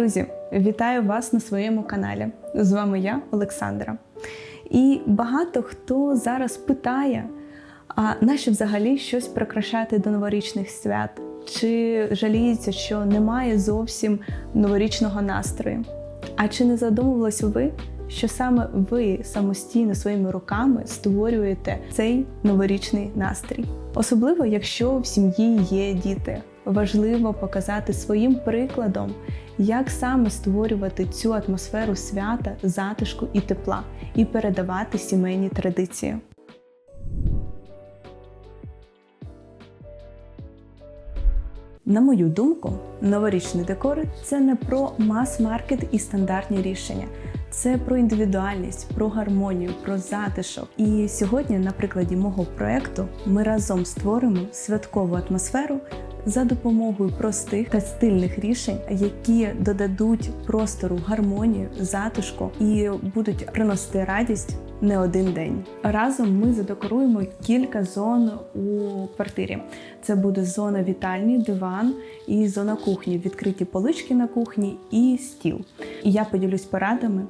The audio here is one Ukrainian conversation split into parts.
Друзі, вітаю вас на своєму каналі. З вами я, Олександра. І багато хто зараз питає, а нащо взагалі щось прикрашати до новорічних свят? Чи жаліється, що немає зовсім новорічного настрою? А чи не задумувались ви, що саме ви самостійно своїми руками створюєте цей новорічний настрій? Особливо, якщо в сім'ї є діти. Важливо показати своїм прикладом, як саме створювати цю атмосферу свята, затишку і тепла, і передавати сімейні традиції. На мою думку, новорічний декор це не про мас-маркет і стандартні рішення. Це про індивідуальність, про гармонію, про затишок. І сьогодні, на прикладі мого проекту, ми разом створимо святкову атмосферу за допомогою простих та стильних рішень, які додадуть простору гармонію, затишку і будуть приносити радість не один день. Разом ми задекоруємо кілька зон у квартирі. Це буде зона вітальні, диван і зона кухні, відкриті полички на кухні і стіл. І я поділюсь порадами,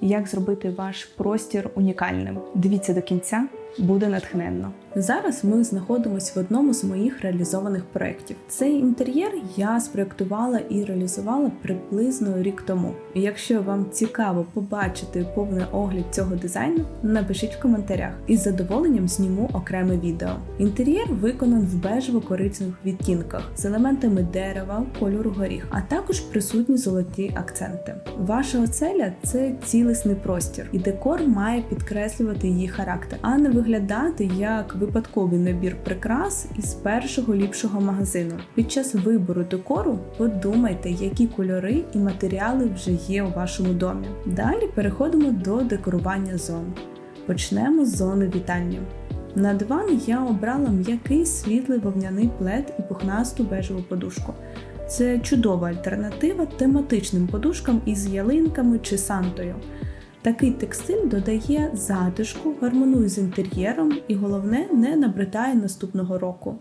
як зробити ваш простір унікальним. Дивіться до кінця, буде натхненно. Зараз ми знаходимося в одному з моїх реалізованих проєктів. Цей інтер'єр я спроєктувала і реалізувала приблизно рік тому. Якщо вам цікаво побачити повний огляд цього дизайну, напишіть в коментарях і з задоволенням зніму окреме відео. Інтер'єр виконан в бежево-коричневих відтінках з елементами дерева, кольору горіх, а також присутні золоті акценти. Ваша оцеля це цілісний простір, і декор має підкреслювати її характер, а не виглядати як випадковий набір прикрас із першого ліпшого магазину. Під час вибору декору подумайте, які кольори і матеріали вже є у вашому домі. Далі переходимо до декорування зон. Почнемо з зони вітання. На диван я обрала м'який світлий вовняний плед і пухнасту бежеву подушку. Це чудова альтернатива тематичним подушкам із ялинками чи сантою. Такий текстиль додає затишку, гармонує з інтер'єром і, головне, не набридає наступного року.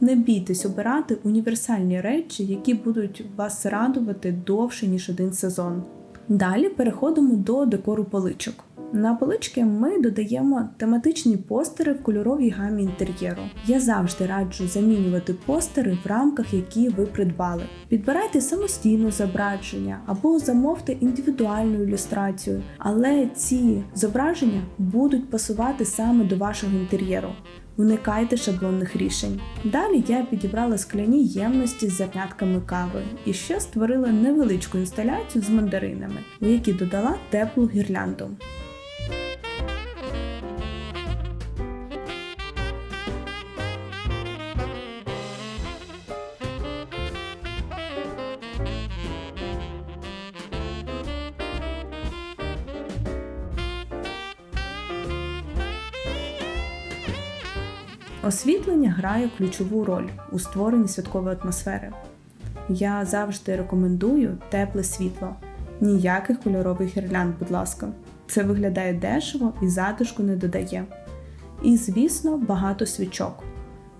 Не бійтесь обирати універсальні речі, які будуть вас радувати довше, ніж один сезон. Далі переходимо до декору поличок. На полички ми додаємо тематичні постери в кольоровій гамі інтер'єру. Я завжди раджу замінювати постери в рамках, які ви придбали. Підбирайте самостійно зображення або замовте індивідуальну ілюстрацію, але ці зображення будуть пасувати саме до вашого інтер'єру. Уникайте шаблонних рішень. Далі я підібрала скляні ємності з зернятками кави і ще створила невеличку інсталяцію з мандаринами, у якій додала теплу гірлянду. Освітлення грає ключову роль у створенні святкової атмосфери. Я завжди рекомендую тепле світло, ніяких кольорових гірлянд, будь ласка. Це виглядає дешево і затишку не додає. І, звісно, багато свічок.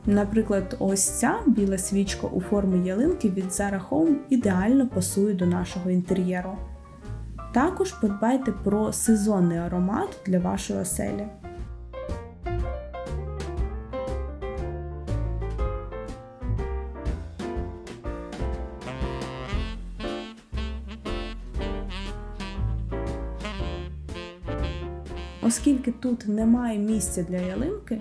Наприклад, ось ця біла свічка у формі ялинки від Zara Home ідеально пасує до нашого інтер'єру. Також подбайте про сезонний аромат для вашої оселі. Оскільки тут немає місця для ялинки,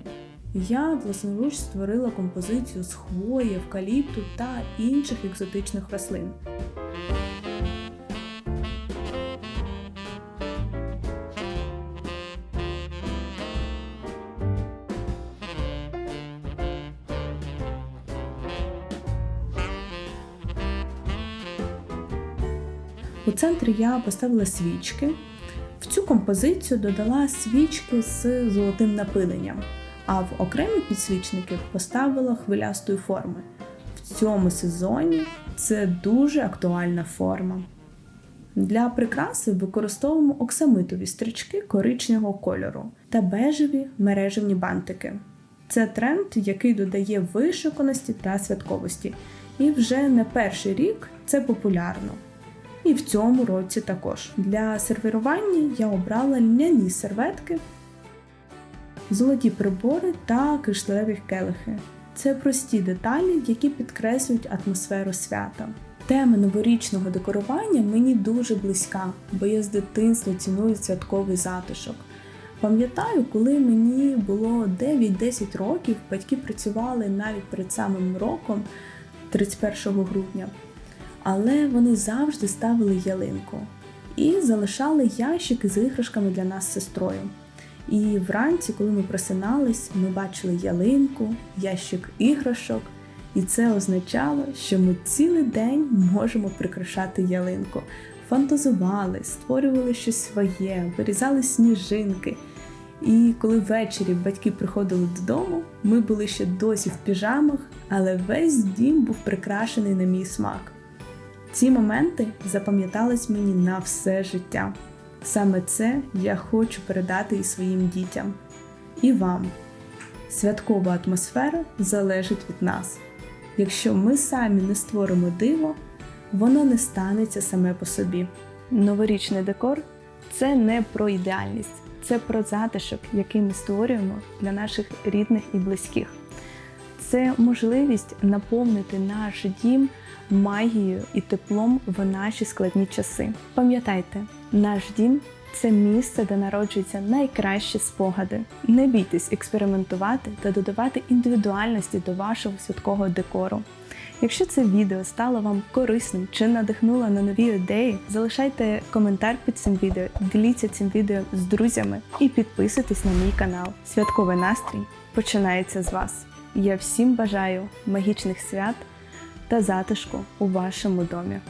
я власноруч створила композицію з хвої, евкаліпту та інших екзотичних рослин. У центрі я поставила свічки. Цю композицію додала свічки з золотим напиленням, а в окремі підсвічники поставила хвилястої форми. В цьому сезоні це дуже актуальна форма. Для прикраси використовуємо оксамитові стрічки коричневого кольору та бежеві мережевні бантики. Це тренд, який додає вишуканості та святковості. І вже не перший рік це популярно. І в цьому році також. Для сервірування я обрала ляні серветки, золоті прибори та кришталеві келихи. Це прості деталі, які підкреслюють атмосферу свята. Тема новорічного декорування мені дуже близька, бо я з дитинства ціную святковий затишок. Пам'ятаю, коли мені було 9-10 років, батьки працювали навіть перед самим роком, 31 грудня, але вони завжди ставили ялинку і залишали ящики з іграшками для нас з сестрою. І вранці, коли ми просинались, ми бачили ялинку, ящик іграшок, і це означало, що ми цілий день можемо прикрашати ялинку. Фантазували, створювали щось своє, вирізали сніжинки. І коли ввечері батьки приходили додому, ми були ще досі в піжамах, але весь дім був прикрашений на мій смак. Ці моменти запам'ятались мені на все життя. Саме це я хочу передати і своїм дітям, і вам. Святкова атмосфера залежить від нас. Якщо ми самі не створимо диво, воно не станеться саме по собі. Новорічний декор це не про ідеальність, це про затишок, який ми створюємо для наших рідних і близьких. Це можливість наповнити наш дім магією і теплом в наші складні часи. Пам'ятайте, наш дім це місце, де народжуються найкращі спогади. Не бійтесь експериментувати та додавати індивідуальності до вашого святкового декору. Якщо це відео стало вам корисним чи надихнуло на нові ідеї, залишайте коментар під цим відео, діліться цим відео з друзями і підписуйтесь на мій канал. Святковий настрій починається з вас. Я всім бажаю магічних свят та затишку у вашому домі.